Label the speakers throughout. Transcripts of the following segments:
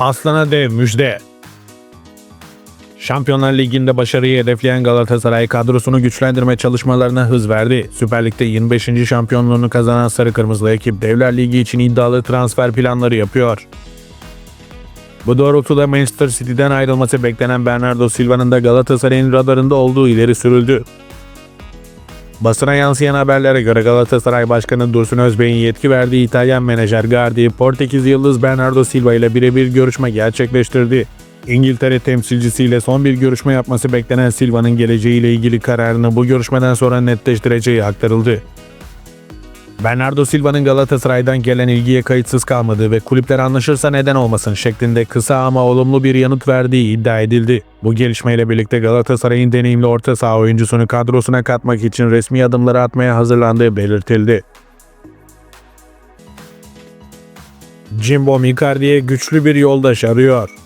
Speaker 1: Aslan'a dev müjde. Şampiyonlar Ligi'nde başarıyı hedefleyen Galatasaray kadrosunu güçlendirme çalışmalarına hız verdi. Süper Lig'de 25. şampiyonluğunu kazanan Sarı Kırmızılı ekip Devler Ligi için iddialı transfer planları yapıyor. Bu doğrultuda Manchester City'den ayrılması beklenen Bernardo Silva'nın da Galatasaray'ın radarında olduğu ileri sürüldü. Basına yansıyan haberlere göre Galatasaray Başkanı Dursun Özbey'in yetki verdiği İtalyan menajer Gardi, Portekiz Yıldız Bernardo Silva ile birebir görüşme gerçekleştirdi. İngiltere temsilcisiyle son bir görüşme yapması beklenen Silva'nın geleceğiyle ilgili kararını bu görüşmeden sonra netleştireceği aktarıldı. Bernardo Silva'nın Galatasaray'dan gelen ilgiye kayıtsız kalmadığı ve kulüpler anlaşırsa neden olmasın şeklinde kısa ama olumlu bir yanıt verdiği iddia edildi. Bu gelişmeyle birlikte Galatasaray'ın deneyimli orta saha oyuncusunu kadrosuna katmak için resmi adımları atmaya hazırlandığı belirtildi. Jimbo Icardi'ye güçlü bir yoldaş arıyor.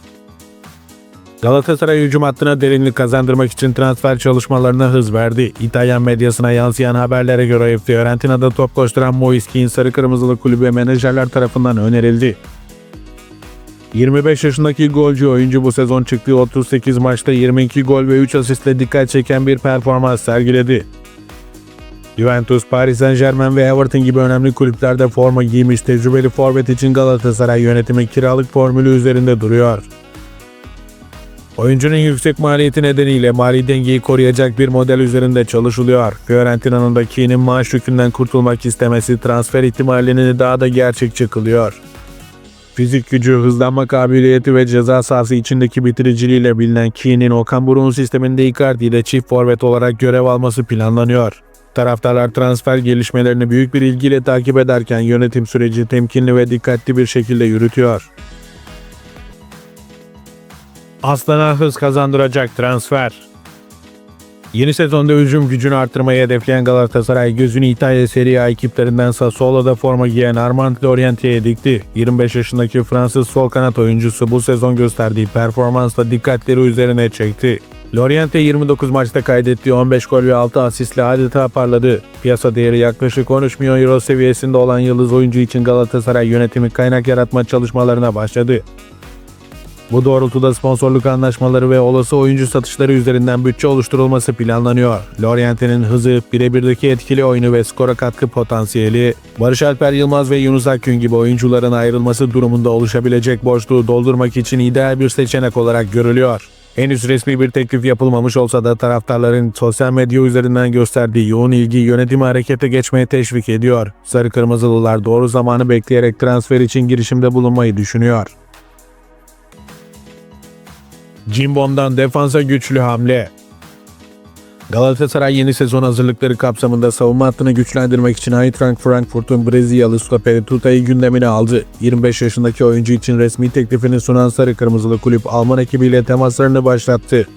Speaker 1: Galatasaray hücum hattına derinlik kazandırmak için transfer çalışmalarına hız verdi. İtalyan medyasına yansıyan haberlere göre Fiorentina'da top koşturan Moiskin Sarı Kırmızılı kulübe menajerler tarafından önerildi. 25 yaşındaki golcü oyuncu bu sezon çıktığı 38 maçta 22 gol ve 3 asistle dikkat çeken bir performans sergiledi. Juventus, Paris Saint Germain ve Everton gibi önemli kulüplerde forma giymiş tecrübeli forvet için Galatasaray yönetimi kiralık formülü üzerinde duruyor. Oyuncunun yüksek maliyeti nedeniyle mali dengeyi koruyacak bir model üzerinde çalışılıyor. Fiorentina'nın da Keane'in maaş yükünden kurtulmak istemesi transfer ihtimalini daha da gerçekçi kılıyor. Fizik gücü, hızlanma kabiliyeti ve ceza sahası içindeki bitiriciliğiyle bilinen Keane'in Okan Buruk'un sisteminde Icardi ile çift forvet olarak görev alması planlanıyor. Taraftarlar transfer gelişmelerini büyük bir ilgiyle takip ederken yönetim süreci temkinli ve dikkatli bir şekilde yürütüyor. Aslan'a hız kazandıracak transfer. Yeni sezonda hücum gücünü arttırmayı hedefleyen Galatasaray gözünü İtalya Serie A ekiplerinden Sassuolo'da forma giyen Armand Loriente'ye dikti. 25 yaşındaki Fransız sol kanat oyuncusu bu sezon gösterdiği performansla dikkatleri üzerine çekti. Loriente 29 maçta kaydettiği 15 gol ve 6 asistle adeta parladı. Piyasa değeri yaklaşık 13 milyon euro seviyesinde olan yıldız oyuncu için Galatasaray yönetimi kaynak yaratma çalışmalarına başladı. Bu doğrultuda sponsorluk anlaşmaları ve olası oyuncu satışları üzerinden bütçe oluşturulması planlanıyor. Loriente'nin hızı, birebirdeki etkili oyunu ve skora katkı potansiyeli, Barış Alper Yılmaz ve Yunus Akgün gibi oyuncuların ayrılması durumunda oluşabilecek boşluğu doldurmak için ideal bir seçenek olarak görülüyor. Henüz resmi bir teklif yapılmamış olsa da taraftarların sosyal medya üzerinden gösterdiği yoğun ilgi yönetimi harekete geçmeye teşvik ediyor. Sarı Kırmızılılar doğru zamanı bekleyerek transfer için girişimde bulunmayı düşünüyor. Cimbom'dan defansa güçlü hamle. Galatasaray yeni sezon hazırlıkları kapsamında savunma hattını güçlendirmek için Eintracht Frankfurt'un Brezilyalı stoperi Tuta'yı gündemine aldı. 25 yaşındaki oyuncu için resmi teklifini sunan Sarı Kırmızılı kulüp Alman ekibiyle temaslarını başlattı.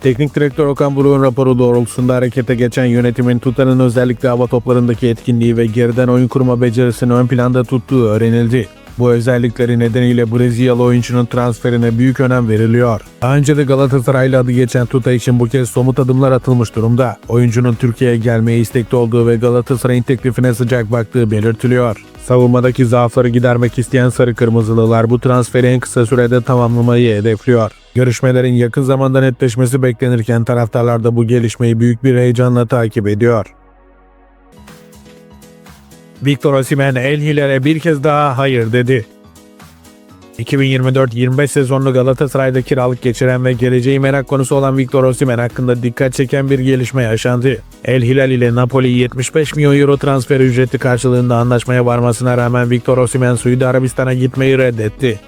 Speaker 1: Teknik direktör Okan Buruk'un raporu doğrultusunda harekete geçen yönetimin Tuta'nın özellikle hava toplarındaki etkinliği ve geriden oyun kurma becerisini ön planda tuttuğu öğrenildi. Bu özellikleri nedeniyle Brezilyalı oyuncunun transferine büyük önem veriliyor. Daha önce de Galatasaraylı adı geçen Tuta için bu kez somut adımlar atılmış durumda. Oyuncunun Türkiye'ye gelmeye istekli olduğu ve Galatasaray'ın teklifine sıcak baktığı belirtiliyor. Savunmadaki zaafları gidermek isteyen Sarı Kırmızılılar bu transferi en kısa sürede tamamlamayı hedefliyor. Görüşmelerin yakın zamanda netleşmesi beklenirken taraftarlar da bu gelişmeyi büyük bir heyecanla takip ediyor. Victor Osimhen El Hilal'e bir kez daha hayır dedi. 2024-25 sezonlu Galatasaray'da kiralık geçiren ve geleceği merak konusu olan Victor Osimhen hakkında dikkat çeken bir gelişme yaşandı. El Hilal ile Napoli 75 milyon euro transfer ücreti karşılığında anlaşmaya varmasına rağmen Victor Osimhen Suudi Arabistan'a gitmeyi reddetti.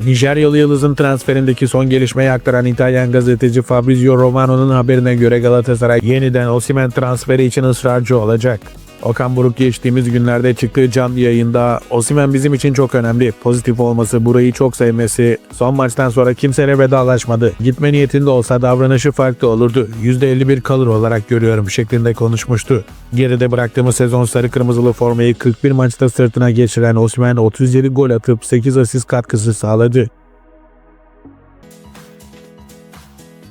Speaker 1: Nijeryalı Yıldız'ın transferindeki son gelişmeyi aktaran İtalyan gazeteci Fabrizio Romano'nun haberine göre Galatasaray yeniden Osimhen transferi için ısrarcı olacak. Okan Buruk geçtiğimiz günlerde çıktığı canlı yayında Osimhen bizim için çok önemli. Pozitif olması, burayı çok sevmesi, son maçtan sonra kimseyle vedalaşmadı. Gitme niyetinde olsa davranışı farklı olurdu. %51 kalır olarak görüyorum şeklinde konuşmuştu. Geride bıraktığımız sezon sarı kırmızılı formayı 41 maçta sırtına geçiren Osimhen 37 gol atıp 8 asist katkısı sağladı.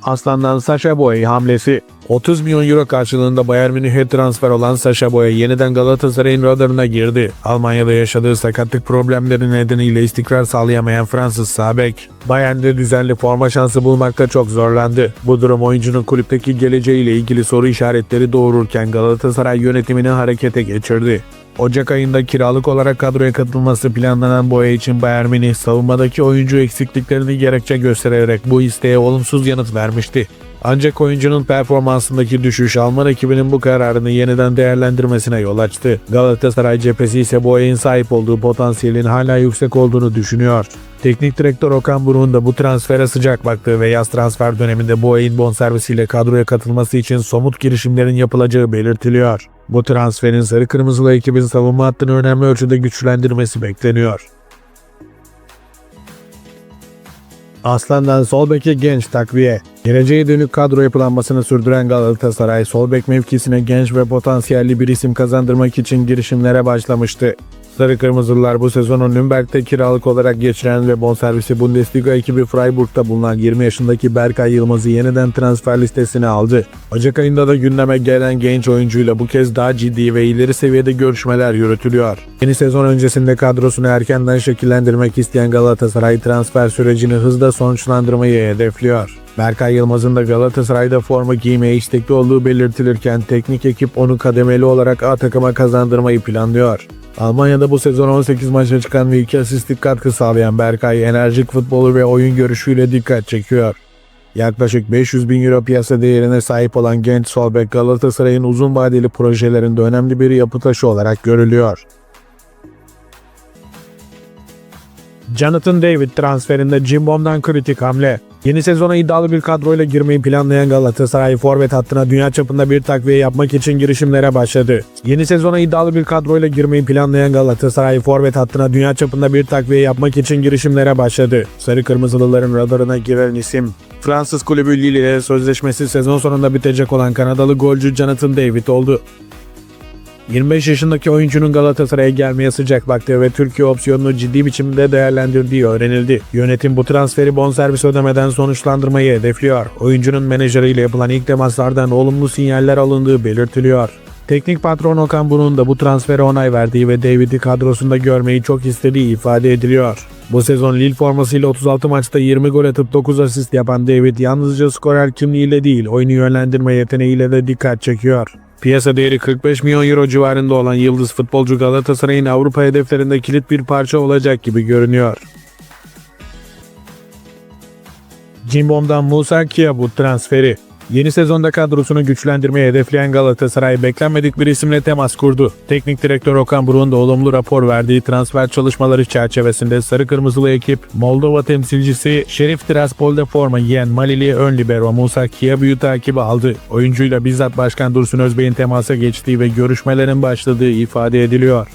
Speaker 1: Aslan'dan Sasha Boy hamlesi 30 milyon euro karşılığında Bayern Münih'e transfer olan Sasha Boya yeniden Galatasaray'ın radarına girdi. Almanya'da yaşadığı sakatlık problemleri nedeniyle istikrar sağlayamayan Fransız Sabek, Bayern'de düzenli forma şansı bulmakta çok zorlandı. Bu durum oyuncunun kulüpteki geleceğiyle ilgili soru işaretleri doğururken Galatasaray yönetimini harekete geçirdi. Ocak ayında kiralık olarak kadroya katılması planlanan Boya için Bayern Münih savunmadaki oyuncu eksikliklerini gerekçe göstererek bu isteğe olumsuz yanıt vermişti. Ancak oyuncunun performansındaki düşüş Alman ekibinin bu kararını yeniden değerlendirmesine yol açtı. Galatasaray cephesi ise Boya'nın sahip olduğu potansiyelin hala yüksek olduğunu düşünüyor. Teknik direktör Okan Buruk'un da bu transfere sıcak baktığı ve yaz transfer döneminde Boya'nın bonservisiyle kadroya katılması için somut girişimlerin yapılacağı belirtiliyor. Bu transferin sarı kırmızılı ekibin savunma hattını önemli ölçüde güçlendirmesi bekleniyor. Aslan'dan sol beke genç takviye. Geleceğe dönük kadro yapılanmasını sürdüren Galatasaray sol bek mevkisine genç ve potansiyelli bir isim kazandırmak için girişimlere başlamıştı. Sarı Kırmızılılar bu sezonu Nürnberg'de kiralık olarak geçiren ve bonservisi Bundesliga ekibi Freiburg'da bulunan 20 yaşındaki Berkay Yılmaz'ı yeniden transfer listesine aldı. Ocak ayında da gündeme gelen genç oyuncuyla bu kez daha ciddi ve ileri seviyede görüşmeler yürütülüyor. Yeni sezon öncesinde kadrosunu erkenden şekillendirmek isteyen Galatasaray transfer sürecini hızla sonuçlandırmayı hedefliyor. Berkay Yılmaz'ın da Galatasaray'da forma giymeye istekli olduğu belirtilirken teknik ekip onu kademeli olarak A takıma kazandırmayı planlıyor. Almanya'da bu sezon 18 maça çıkan ve 2 asistlik katkı sağlayan Berkay enerjik futbolu ve oyun görüşüyle dikkat çekiyor. Yaklaşık 500 bin euro piyasa değerine sahip olan genç sol bek Galatasaray'ın uzun vadeli projelerinde önemli bir yapı taşı olarak görülüyor. Jonathan David transferinde Cimbom'dan kritik hamle. Yeni sezona iddialı bir kadroyla girmeyi planlayan Galatasaray forvet hattına dünya çapında bir takviye yapmak için girişimlere başladı. Yeni sezona iddialı bir kadroyla girmeyi planlayan Galatasaray forvet hattına dünya çapında bir takviye yapmak için girişimlere başladı. Sarı Kırmızılıların radarına giren isim Fransız kulübü Lille ile sözleşmesi sezon sonunda bitecek olan Kanadalı golcü Jonathan David oldu. 25 yaşındaki oyuncunun Galatasaray'a gelmeye sıcak baktığı ve Türkiye opsiyonunu ciddi biçimde değerlendirdiği öğrenildi. Yönetim bu transferi bonservis ödemeden sonuçlandırmayı hedefliyor. Oyuncunun menajeriyle yapılan ilk temaslardan olumlu sinyaller alındığı belirtiliyor. Teknik patron Okan Buruk'un da bu transfere onay verdiği ve David'i kadrosunda görmeyi çok istediği ifade ediliyor. Bu sezon Lille formasıyla 36 maçta 20 gol atıp 9 asist yapan David yalnızca skorer kimliğiyle değil oyunu yönlendirme yeteneğiyle de dikkat çekiyor. Piyasa değeri 45 milyon euro civarında olan yıldız futbolcu Galatasaray'ın Avrupa hedeflerinde kilit bir parça olacak gibi görünüyor. Cimbom'dan Musa Kiabut transferi. Yeni sezonda kadrosunu güçlendirmeyi hedefleyen Galatasaray beklenmedik bir isimle temas kurdu. Teknik direktör Okan Buruk'un da olumlu rapor verdiği transfer çalışmaları çerçevesinde sarı kırmızılı ekip Moldova temsilcisi Şerif Tiraspol'de forma giyen Malili ön libero Musa Kiabu'yu takibi aldı. Oyuncuyla bizzat Başkan Dursun Özbey'in temasa geçtiği ve görüşmelerin başladığı ifade ediliyor.